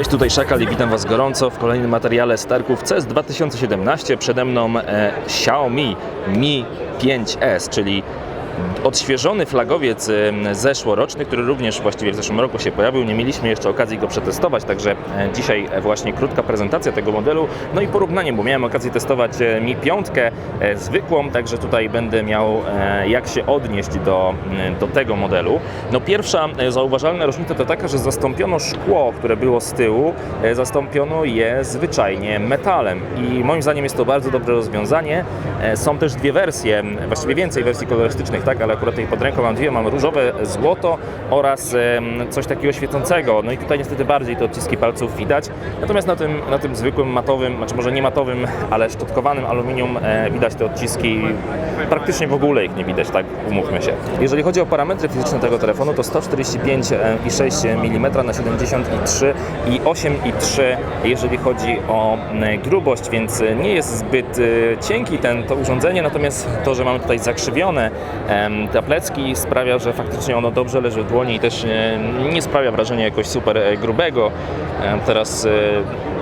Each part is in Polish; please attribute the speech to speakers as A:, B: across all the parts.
A: Cześć, tutaj Szakal i witam Was gorąco w kolejnym materiale z targów CES 2017. Przede mną e, Xiaomi Mi 5S, czyli odświeżony flagowiec zeszłoroczny, który również właściwie w zeszłym roku się pojawił. Nie mieliśmy jeszcze okazji go przetestować, także e, dzisiaj e, właśnie krótka prezentacja tego modelu, no i porównanie, bo miałem okazję testować e, Mi 5 e, zwykłą, także tutaj będę miał jak się odnieść do, do tego modelu. No pierwsza zauważalna różnica to taka, że zastąpiono szkło, które było z tyłu, zastąpiono je zwyczajnie metalem i moim zdaniem jest to bardzo dobre rozwiązanie. Są też dwie wersje, właściwie więcej wersji kolorystycznych, tak, ale akurat tutaj pod ręką mam dwie, mam różowe złoto oraz coś takiego świecącego. No i tutaj niestety bardziej te odciski palców widać. Natomiast na tym, na tym zwykłym matowym, znaczy może nie matowym, ale szczotkowanym aluminium e, widać te odciski. Praktycznie w ogóle ich nie widać, tak umówmy się. Jeżeli chodzi o parametry fizyczne tego telefonu, to 145,6 mm na 73 i 8,3 jeżeli chodzi o grubość, więc nie jest zbyt e, cienki ten, to urządzenie, natomiast to, że mamy tutaj zakrzywione te plecki sprawia, że faktycznie ono dobrze leży w dłoni i też nie sprawia wrażenia jakoś super e, grubego. Teraz e,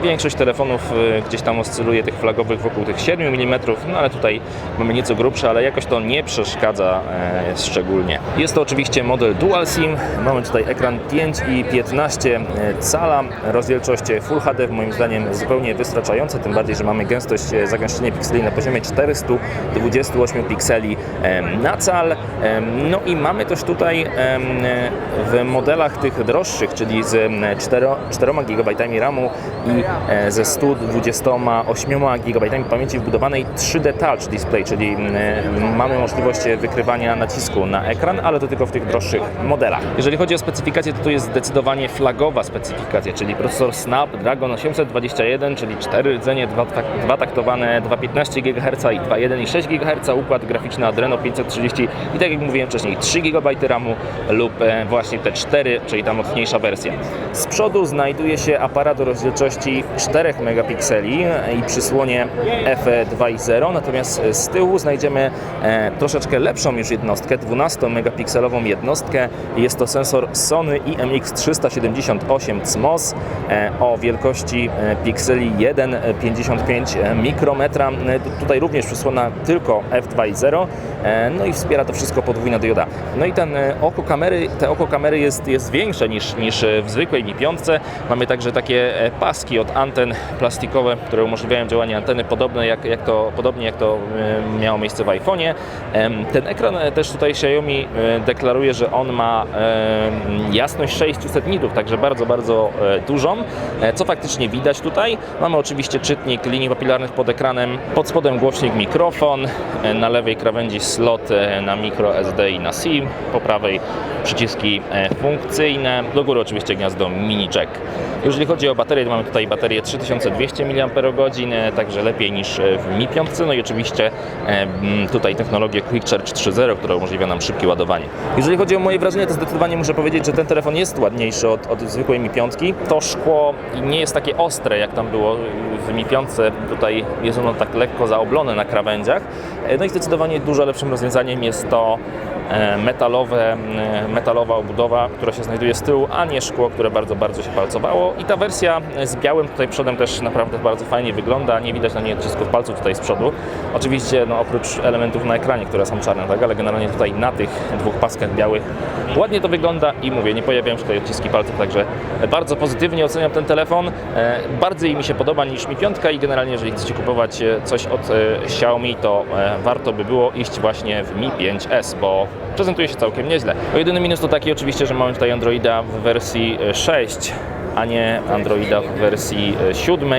A: większość telefonów e, gdzieś tam oscyluje tych flagowych wokół tych 7 mm, no ale tutaj mamy nieco grubsze, ale jakoś to nie przeszkadza e, szczególnie. Jest to oczywiście model Dual SIM. Mamy tutaj ekran 5,15 cala, rozdzielczość Full HD moim zdaniem zupełnie wystarczająca, tym bardziej, że mamy gęstość, e, zagęszczenie pikseli na poziomie 428 pikseli na cal. No i mamy też tutaj w modelach tych droższych, czyli z em, 4, 4 GB RAMu i e, ze 128 GB pamięci wbudowanej 3D Touch Display, czyli em, mamy możliwość wykrywania nacisku na ekran, ale to tylko w tych droższych modelach. Jeżeli chodzi o specyfikację, to tu jest zdecydowanie flagowa specyfikacja, czyli procesor Snapdragon 821, czyli 4 rdzenie, dwa, tak, dwa taktowane 2,15 GHz i 2,1,6 GHz, układ graficzny Adreno 530 i tak jak mówiłem wcześniej 3 GB RAMu lub e, właśnie te 4, czyli ta mocniejsza wersja. Z przodu znajduje się aparat o rozdzielczości 4 megapikseli i przysłonie f2.0, natomiast z tyłu znajdziemy e, troszeczkę lepszą już jednostkę, 12 megapikselową jednostkę. Jest to sensor Sony IMX378 CMOS e, o wielkości e, pikseli 1,55 mikrometra. E, tu- Tutaj również przysłona tylko f2.0, e, no i wspiera to wszystko podwójna dioda. No i ten e, oko kamery, te oko kamery jest, jest większe niż, niż e, w zwykłej Mi 5. Mamy także takie e, paski od anten plastikowe, które umożliwiają działanie anteny podobne jak, jak to, podobnie jak to e, miało miejsce w iPhone'ie. Ten ekran e, też tutaj Xiaomi e, deklaruje, że on ma jasność 600 nitów, także bardzo, bardzo dużą, co faktycznie widać tutaj. Mamy oczywiście czytnik linii papilarnych pod ekranem, pod spodem głośnik mikrofon, na lewej krawędzi slot na micro SD i na SIM, po prawej przyciski funkcyjne, do góry oczywiście gniazdo mini jack. Jeżeli chodzi o baterię, to mamy tutaj baterię 3200 mAh, e, także lepiej niż e, w Mi 5, no i oczywiście e, tutaj technologię Quick Charge 3.0, która umożliwia nam szybkie ładowanie. Jeżeli chodzi o moje wrażenie, to zdecydowanie muszę powiedzieć, że ten telefon jest ładniejszy od, od zwykłej Mi 5. To szkło nie jest takie ostre, jak tam było w Mi 5. Tutaj jest ono tak lekko zaoblone na krawędziach. No i zdecydowanie dużo lepszym rozwiązaniem jest to metalowe, e, metalowa obudowa, która się znajduje z tyłu, a nie szkło, które bardzo, bardzo się palcowało. I ta wersja z białym tutaj przodem też naprawdę bardzo fajnie wygląda. Nie widać na niej odcisków palców tutaj z przodu. Oczywiście no, oprócz elementów na ekranie, które są czarne, tak? ale generalnie tutaj na tych dwóch paskach białych ładnie to wygląda i mówię, nie pojawiają się tutaj odciski palców, także bardzo pozytywnie oceniam ten telefon. E, Bardziej mi się podoba niż Mi 5 i generalnie jeżeli chcecie kupować e, coś od Xiaomi, to warto by było iść właśnie w Mi 5S, bo prezentuje się całkiem nieźle. O jedyny minus to taki oczywiście, że mamy tutaj Androida w wersji e, 6, a nie Androida w wersji e, 7,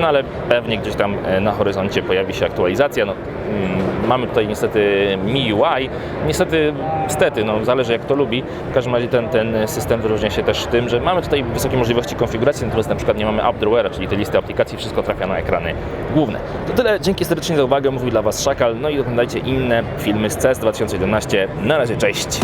A: no ale pewnie gdzieś tam e, na horyzoncie pojawi się aktualizacja. No, mm, mamy tutaj niestety MIUI, niestety, stety, no zależy jak to lubi. W każdym razie ten, ten system wyróżnia się też tym, że mamy tutaj wysokie możliwości konfiguracji, natomiast na przykład nie mamy AppDrawera, czyli te listy aplikacji, wszystko trafia na ekrany główne. To tyle, dzięki serdecznie za uwagę, mówił dla Was Szakal, no i oglądajcie inne filmy z CES 2017. Na razie, cześć!